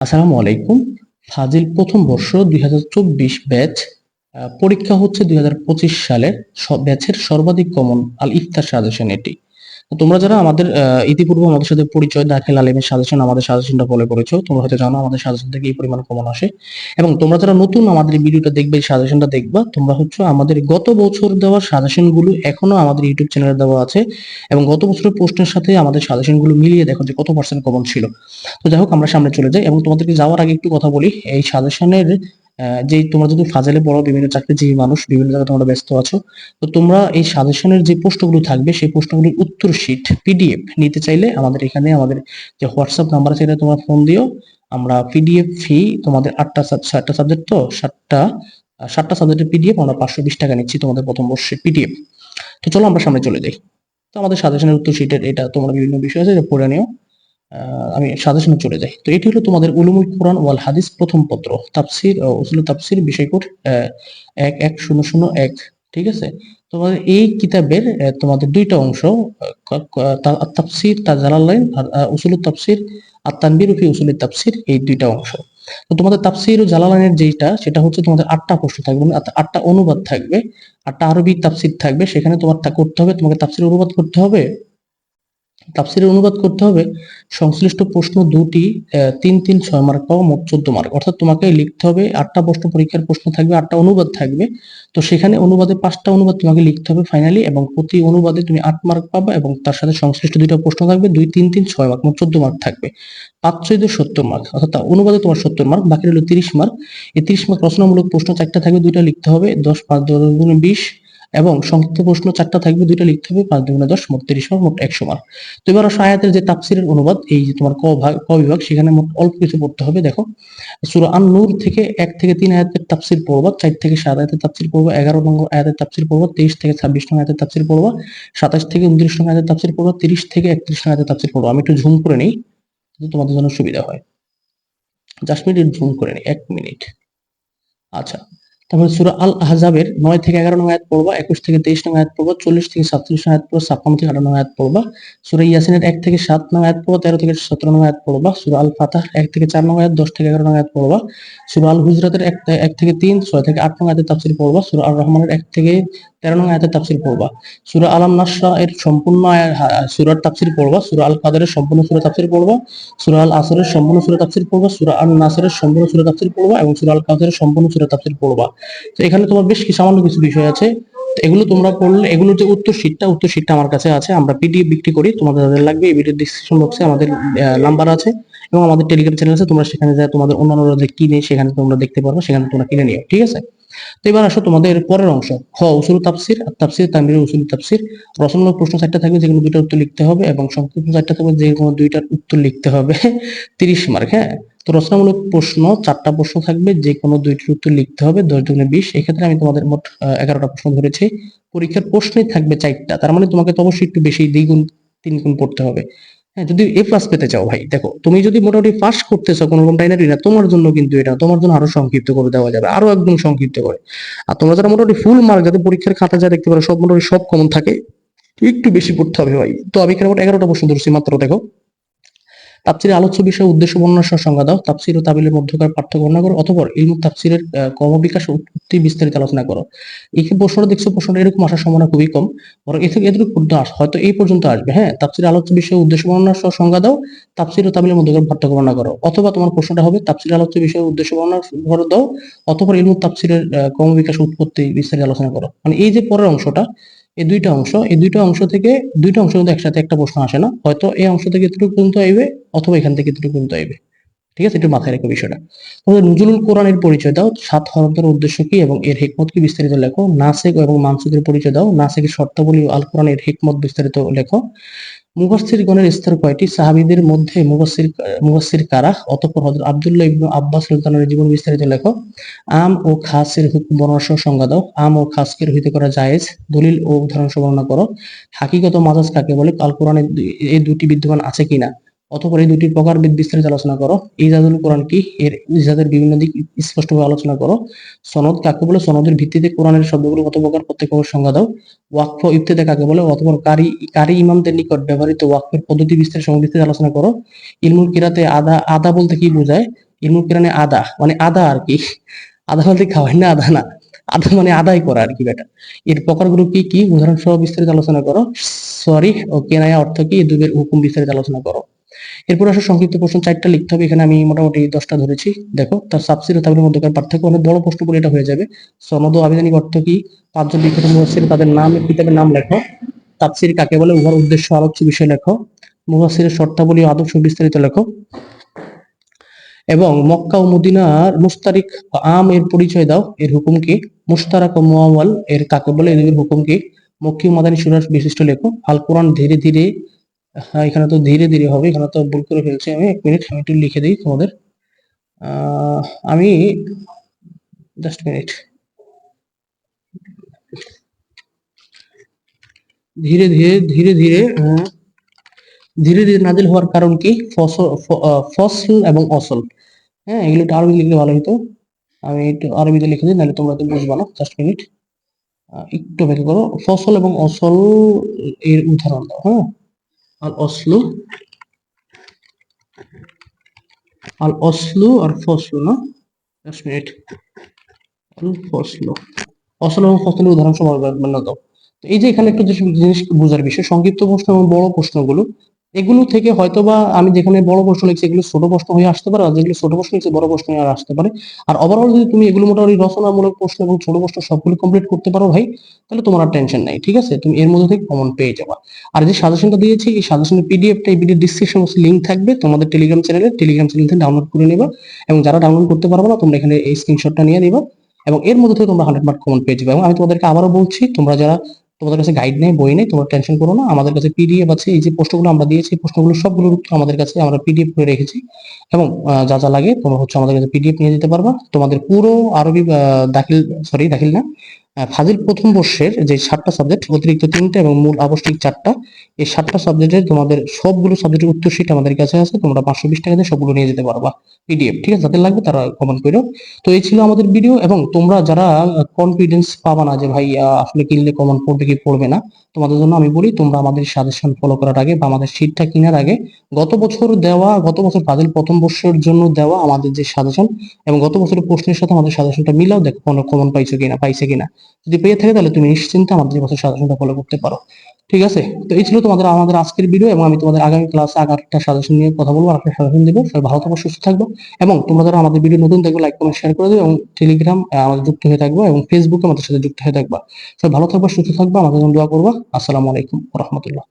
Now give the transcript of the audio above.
আসসালামু আলাইকুম। ফাজিল প্রথম বর্ষ দুই হাজার চব্বিশ ব্যাচ পরীক্ষা হচ্ছে দুই হাজার পঁচিশ সালের ব্যাচের সর্বাধিক কমন আল ইফতার সাজেশন এটি। তোমরা যারা আমাদের ইতিপূর্বে আমাদের সাথে পরিচয় দাখিল আলিমের সাজেশন, আমাদের সাজেশনটা ফলো করেছ, তোমরা হয়তো জানো আমাদের সাজেশন থেকে এই পরিমাণ কমন আসে। এবং তোমরা যারা নতুন আমাদের ভিডিওটা দেখবে, এই সাজেশনটা দেখবা, তোমরা হচ্ছে আমাদের গত বছর দেওয়া সাজেশনগুলো এখনও আমাদের ইউটিউব চ্যানেলে দেওয়া আছে। এবং গত বছরের প্রশ্নের সাথে আমাদের সাজেশনগুলো মিলিয়ে দেখো যে কত পার্সেন্ট কমন ছিল। তো যাই হোক, আমরা সামনে চলে যাই এবং তোমাদেরকে যাওয়ার আগে একটু কথা বলি, এই সাজেশনের যে তোমরা যদি ফাজেলে পড়ো, বিভিন্ন চাকরিজীবী মানুষ, বিভিন্ন জায়গায় তোমরা ব্যস্ত আছো, তো তোমরা এই সাজেশনের যে প্রশ্নগুলো থাকবে, সেই প্রশ্নগুলোর উত্তর শিট পিডিএফ নিতে চাইলে আমাদের এখানে আমাদের যে হোয়াটসঅ্যাপ নাম্বার আছে, এটা তোমরা ফোন দিও। আমরা পিডিএফ ফি তোমাদের আটটা সাতটা সাবজেক্ট তো, সাতটা সাতটা সাবজেক্টের পিডিএফ আমরা পাঁচশো বিশ টাকা নিচ্ছি তোমাদের প্রথম বর্ষের পিডিএফ তো চলো আমরা সামনে চলে যাই। তো আমাদের সাজেশনের উত্তর শিটের এটা তোমরা বিভিন্ন বিষয় আছে পড়ে নিও। আমি সাজেশনে চলে যাই। তো এটি হলো তোমাদের উলুমুল কোরআন ওয়াল হাদিস প্রথম পত্র। তাফসির উসুল তাফসির বিষয়কোড আহ, এক এক শূন্য শূন্য এক ঠিক আছে? তোমাদের এই কিতাবের তোমাদের দুইটা অংশ তাফসির তা জালালাইন আর উসুল তাফসির আর তানবির ফি উসুল তাফসির এই দুইটা অংশ। তো তোমাদের তাফসির ও জালালাইনের যেটা সেটা হচ্ছে তোমাদের আটটা প্রশ্ন থাকবে মানে আটটা অনুবাদ থাকবে আটটা আরবি তাফসির থাকবে সেখানে তোমার করতে হবে তোমাকে তাফসির অনুবাদ করতে হবে। তাফসিরের অনুবাদ করতে হবে, সংশ্লিষ্ট প্রশ্ন দুটি তিন তিন, ছয় মার্ক পাওয়া মোট চোদ্দ মার্ক অর্থাৎ তোমাকে লিখতে হবে, আটটা প্রশ্ন পরীক্ষার প্রশ্ন থাকবে, আটটা অনুবাদ থাকবে। তো সেখানে অনুবাদে পাঁচটা অনুবাদ তোমাকে লিখতে হবে ফাইনালি এবং প্রতি অনুবাদে তুমি আট মার্ক পাবা, এবং তার সাথে সংশ্লিষ্ট দুইটা প্রশ্ন থাকবে, দুই, তিন তিন, ছয় মার্ক মোট চোদ্দ মার্ক থাকবে। পাঁচ চোদ্দ সত্তর মার্ক অর্থাৎ অনুবাদে তোমার সত্তর মার্ক বাকি রইল তিরিশ মার্ক এই তিরিশ মার্ক রচনামূলক প্রশ্ন চারটা থাকবে, দুইটা লিখতে হবে, দশ, পাঁচ, দশ বিশ এবং সংক্ষিপ্ত প্রশ্ন চারটা থাকবে, দুইটা লিখতে হবে, পাঁচ, দুগুণে দশ, মোট তিরিশ মার্ক মোট একশো মার্ক তো এবার আয়াতের যে তাফসিরের অনুবাদ, এই যে তোমার ক ভাগ, ক বিভাগ, সেখানে মোট অল্প কিছু পড়তে হবে, দেখো। সূরা আন নূর থেকে এক থেকে তিন আয়াতের তাফসির পড়বা, চার থেকে সাত আয়াতের তাফসির পড়বা, এগারো নম্বর আয়াতের তাফসির পড়বা, তেইশ থেকে ছাব্বিশ নম্বর আয়াতের তাফসির পড়বা, সাতাশ থেকে উনত্রিশ নম্বর আয়াতের তাফসির পড়বা, তিরিশ থেকে একত্রিশ নম্বর আয়াতের তাফসির পড়বা। আমি একটু ঝুম করে নিই তোমাদের জন্য সুবিধা হয়। জাস্ট মিনিট ঝুম করে নিই, এক মিনিট। আচ্ছা। তারপরে সুরা আল আহজাবের নয় থেকে এগারো আয়াত পড়বা, একুশ থেকে তেইশ নম্বর আয়াত পড়বা, চল্লিশ থেকে সাতচল্লিশ আয়াত পড়বা, ছাপ্পান্ন থেকে আটান্ন আয়াত পড়বা, সূরা ইয়াসিনের এক থেকে সাত নম্বর আয়াত পড়বা, তেরো থেকে সতেরো নম্বর আয়াত পড়বা, সূরা আল ফাতাহ এক থেকে চার নম্বর আয়াত, দশ থেকে এগারো নম্বর আয়াত পড়বা, সুরা আল হুজরাতের এক এক থেকে তিন, ছয় থেকে আট নম্বর আয়াতের তাফসীর পড়বা, সূরা আল রহমানের এক থেকে তেরো নম্বর আয়াতের তাফসীর পড়বা, সুরা আলাম নাসরা এর সম্পূর্ণ সূরার পড়বা, সূরা আল কাদারের সম্পূর্ণ সূরা তাফসীর পড়বা, সুরা আল আসরের সম্পূর্ণ সূরা তাফসীর পড়বা, সূরা আল নাসরের সম্পূর্ণ সূরা তাফসীর পড়বা এবং সুরা আল কাদারের সম্পূর্ণ সূরা তাফসীর পড়বা। তো এখানে তোমার বেশ কি সামান্য কিছু বিষয় আছে। এগুলো তোমরা পড়লে, এগুলোর যে উত্তর শীটটা উত্তর শীটটা আমার কাছে আছে। আমরা পিডিএফ বিক্রি করি, তোমাদের যাদের লাগবে এই ভিডিও ডিসক্রিপশন বক্সে আমাদের নাম্বার আছে এবং আমাদের টেলিগ্রাম চ্যানেল আছে। তোমরা সেখানে যা তোমাদের অন্যান্যরা যে কিনে, সেখানে তোমরা দেখতে পারবে, সেখানে তোমরা কিনে নিও, ঠিক আছে? তো এবার আসো তোমাদের পরের অংশ। খ, উসুল তাফসির। আর তাফসির তামির উসুল তাফসির। রচনামূলক প্রশ্ন চারটা থাকবে, যেগুলো দুইটা উত্তর লিখতে হবে এবং সংক্ষিপ্ত চারটা থাকবে যে কোনো দুইটার উত্তর লিখতে হবে। তিরিশ মার্ক হ্যাঁ? তো রচনামূলক প্রশ্ন, চারটা প্রশ্ন থাকবে যে কোনো দুইটির উত্তর লিখতে হবে, দশ দুগুণে বিশ। এক্ষেত্রে আমি তোমাদের মোট এগারোটা প্রশ্ন ধরেছি। পরীক্ষার প্রশ্নই থাকবে চারটা, তার মানে তোমাকে তো অবশ্যই একটু বেশি দ্বিগুণ তিন গুণ পড়তে হবে। হ্যাঁ যদি এ প্লাস পেতে চাও ভাই, দেখো, তুমি যদি মোটামুটি পাস করতেছো কোনো রকম টাইনারি না, তোমার জন্য কিন্তু এটা, তোমার জন্য আরও সংক্ষিপ্ত করে দেওয়া যাবে, আরও একদম সংক্ষিপ্ত করে। আর তোমরা যারা মোটামুটি ফুল মার্ক যাতে পরীক্ষার খাতা যা দেখতে পারো, সব মোটামুটি সব কমন থাকে, একটু বেশি পড়তে হবে ভাই। তো আমি এখানে এগারোটা প্রশ্ন ধরছি, মাত্র দেখো। তাফসিরের আলোচ্য বিষয় উদ্দেশ্য বর্ণনা সহ সংজ্ঞা দাও। তাফসির ও তাবিলের মধ্যকার পার্থক্য বর্ণনা করো অথবা ইলমু তাফসিরের আহ, ক্রমবিকাশ উৎপত্তি বিস্তারিত আলোচনা করো। এই যে প্রশ্নটা দেখছ প্রশ্নটা এরকম আসার সম্ভাবনা খুবই কম। বরং এ থেকে এতটুকু আস হয়তো এই পর্যন্ত আসবে। হ্যাঁ তাপসির আলোচ্য বিষয় উদ্দেশ্য বর্ণনা সহ সংজ্ঞা দাও। তাফসির ও তাবিলের মধ্যকার পার্থক্য বর্ণনা করো। অথবা তোমার প্রশ্নটা হবে তাপসির আলোচ্য বিষয় উদ্দেশ্য বর্ণনা করো দাও। অথবা ইলমু তাফসিরের আহ, ক্রমবিকাশ উৎপত্তি বিস্তারিত আলোচনা করো। মানে এই যে পরের অংশটা এই দুইটা অংশ, এই দুইটা অংশ থেকে দুইটা অংশ কিন্তু একসাথে একটা প্রশ্ন আসে না। হয়তো এই অংশ থেকে এতটুকু পর্যন্ত আইবে অথবা এখান থেকে এতটুকু পর্যন্ত আইবে। ঠিক আছে? একটু মাথায় রেখে বিষয়টা। তোমাদের নজরুল কোরআনের পরিচয় দাও। সাত হরতের উদ্দেশ্য কি এবং এর হেকমত কি বিস্তারিত লেখো? নাসেক এবং মানসুদের পরিচয় দাও। নাসেকের শর্তাবলী আল কোরআনের হেকমত বিস্তারিত লেখো। মুফাসসির গণের স্তর কয়টি? সাহাবিদের মধ্যে মুবাসির মুবাসির কারা? অতঃপর হজরত আবদুল্লাহ ইবনু আব্বাস রাদিয়াল্লাহু জীবন বিস্তারিত লেখো। আম ও খাসের হুকুম বর্ণনা সংজ্ঞা দাও। আম ও খাসকে হইতে করা জায়েজ। দলিল ও উদাহরণ বর্ণনা করো। হাকিগত মাজাজ কাকে বলে? আল কোরআনে এই দুটি বিদ্যমান আছে কিনা? অতঃপর এই দুটি প্রকারভেদ বিস্তারিত আলোচনা করো। ইজাজুল কোরআন কি? এর ইজাদের বিভিন্ন দিক স্পষ্টভাবে আলোচনা করো। সনদ কাকে বলে? সনদের ভিত্তিতে কোরআনের শব্দগুলো কত প্রকার? প্রত্যেক সংজ্ঞা দাও। ওয়াকফ ইফতেদা কাকে বলে? অথবা কারি কারি ইমামদের নিকট ব্যবহৃত ওয়াকফের পদ্ধতি বিস্তারিত সঙ্গে বিস্তারিত আলোচনা করো। ইলমুল কিরাতে আদা আদা বলতে কি বোঝায়? ইলমুল কিরানে আদা মানে আদা আর কি। আদা বলতে খাওয়াই না, আদা না। আদা মানে আদায় করা আর কি বেটা এর প্রকারগুলো কি কি? উদাহরণ সহ বিস্তারিত আলোচনা করো। সরি ও কেনায়া অর্থ কি? দুবের হুকুম বিস্তারিত আলোচনা করো। এরপর আসলে সংক্ষিপ্ত প্রশ্ন চারটা লিখতে হবে, এখানে আমি মোটামুটি দশটা ধরেছি। দেখো, তার সাবসির ও তাদের মধ্যকার পার্থক্য অনেক বড় প্রশ্ন বলে এটা হয়ে যাবে। সনদ আবেদনিক অর্থ কি? পাঁচজন বিখ্যাত মুহাসির তাদের নাম কিতাবের নাম লেখো। তাফসির কাকে বলে? উহার উদ্দেশ্য আলোচ্য বিষয় লেখো। মুহাসিরের শর্তাবলী আদর্শ বিস্তারিত লেখো। এবং মক্কা ও মদিনার মুস্তারিক আম এর পরিচয় দাও। এর হুকুম কি? মুস্তারাক ও মুআওয়াল এর কাকে বলে? এর হুকুম কি? মক্কি মাদানী সুরার বিশিষ্ট লেখো। আল কোরআন ধীরে ধীরে হ্যাঁ এখানে তো ধীরে ধীরে হবে, এখানে তো ভুল করে ফেলছি আমি। এক মিনিট আমি একটু লিখে দিই তোমাদের। আমি জাস্ট মিনিট ধীরে ধীরে ধীরে ধীরে ধীরে ধীরে নাজিল হওয়ার কারণ কি? ফসল ফসল এবং অসল। হ্যাঁ এগুলো একটু আরবি লিখলে ভালো হতো আমি একটু আরবিতে লিখে দিই, নাহলে তোমরা তো বুঝবা না। জাস্ট মিনিট একটু অপেক্ষা করো। ফসল এবং অসল এর উদাহরণ দাও হ্যাঁ? আল অসলু আল অসলু আর ফসলু না জাস্ট মিনিট আল ফসলু অসল এবং ফসলের উদাহরণ সহ বর্ণনা দাও এই যে এখানে একটু যে জিনিস বোঝার বিষয়, সংক্ষিপ্ত প্রশ্ন এবং বড় প্রশ্নগুলো। এগুলো থেকে হয়তোবা আমি যেখানে বড় প্রশ্ন লিখছি, এগুলো ছোট প্রশ্ন হয়ে আসতে পারে, আর যেগুলো ছোট প্রশ্ন লিখছি, বড় প্রশ্ন হয়ে আসতে পারে। আর ওভারঅল যদি তুমি এগুলো মোটামুটি রচনামূলক প্রশ্ন এবং ছোট প্রশ্ন সবগুলো কমপ্লিট করতে পারো ভাই, তাহলে তোমার আর টেনশন নাই, ঠিক আছে? তুমি এর মধ্যে থেকে কমন পেয়ে যাবা। আর যে সাজেশনটা দিয়েছি, এই সাজেশনের পিডিএফটা এই ভিডিও ডিসক্রিপশন লিংক থাকবে, তোমাদের টেলিগ্রাম চ্যানেলে টেলিগ্রাম চ্যানেল থেকে ডাউনলোড করে নেবা। এবং যারা ডাউনলোড করতে পারবে না, তোমরা এখানে এই স্ক্রিনশটটা নিয়ে নিবা। এবং এর মধ্যে থেকে তোমরা হান্ড্রেড মার্ক কমন পেয়ে যাবে। এবং আমি তোমাদেরকে আবারও বলছি, তোমরা যারা তোমাদের কাছে গাইড নেই, বই নেই, তোমরা টেনশন করো না। আমাদের কাছে পিডিএফ আছে, এই যে প্রশ্নগুলো আমরা দিয়েছি, প্রশ্নগুলো সবগুলোর উত্তর আমাদের কাছে আমরা পিডিএফ করে রেখেছি। এবং যা যা লাগে তোমরা হচ্ছে আমাদের কাছে পিডিএফ নিয়ে যেতে পারবা। তোমাদের পুরো আরবি দাখিল সরি দাখিল না ফাজিল প্রথম বর্ষের যে সাতটা সাবজেক্ট অতিরিক্ত তিনটা এবং মূল আবশ্যিক চারটা এই সাতটা সাবজেক্টের তোমাদের সবগুলো সাবজেক্টের উত্তর শিট আমাদের কাছে আছে, তোমরা পাঁচশো বিশ টাকা দিয়ে সবগুলো নিয়ে যেতে পারবা পিডিএফ ঠিক আছে? যাদের লাগবে তারা কমেন্ট করো তো এই ছিল আমাদের ভিডিও এবং তোমরা যারা কনফিডেন্স পাবা না যে ভাই আসলে কিনলে কমন পড়বে কি পড়বে না, তোমাদের জন্য আমি বলি, তোমরা আমাদের সাজেশন ফলো করার আগে বা আমাদের শীটটা কেনার আগে গত বছর দেওয়া, গত বছর ফাজিল প্রথম বর্ষের জন্য দেওয়া আমাদের যে সাজেশন এবং গত বছরের প্রশ্নের সাথে আমাদের সাজেশনটা মিলাও, দেখো কোনো কমন পাইছো কিনা, পাইছে কিনা। যদি পেয়ে থাকে তাহলে তুমি নিশ্চিন্তে আমাদের বছর সাজেশনটা ফলো করতে পারো। ঠিক আছে? তো এই ছিল তোমাদের আমাদের আজকের ভিডিও এবং আমি তোমাদের আগামী ক্লাসে আগারটা সাজেশন নিয়ে কথা বলব আপনার সাজেশন দেবো। সবাই ভালো থাকব সুস্থ থাকব এবং তোমরা যারা আমাদের ভিডিও নতুন থাকবে লাইক কমেন্ট শেয়ার করে দেবে এবং টেলিগ্রাম আমাদের যুক্ত হয়ে থাকব এবং ফেসবুকে আমাদের সাথে যুক্ত হয়ে থাকবা। সবাই ভালো থাকবা, সুস্থ থাকবা, আমাদের জন্য দোয়া করবা। আসসালামু আলাইকুম রহমতুল্লাহ।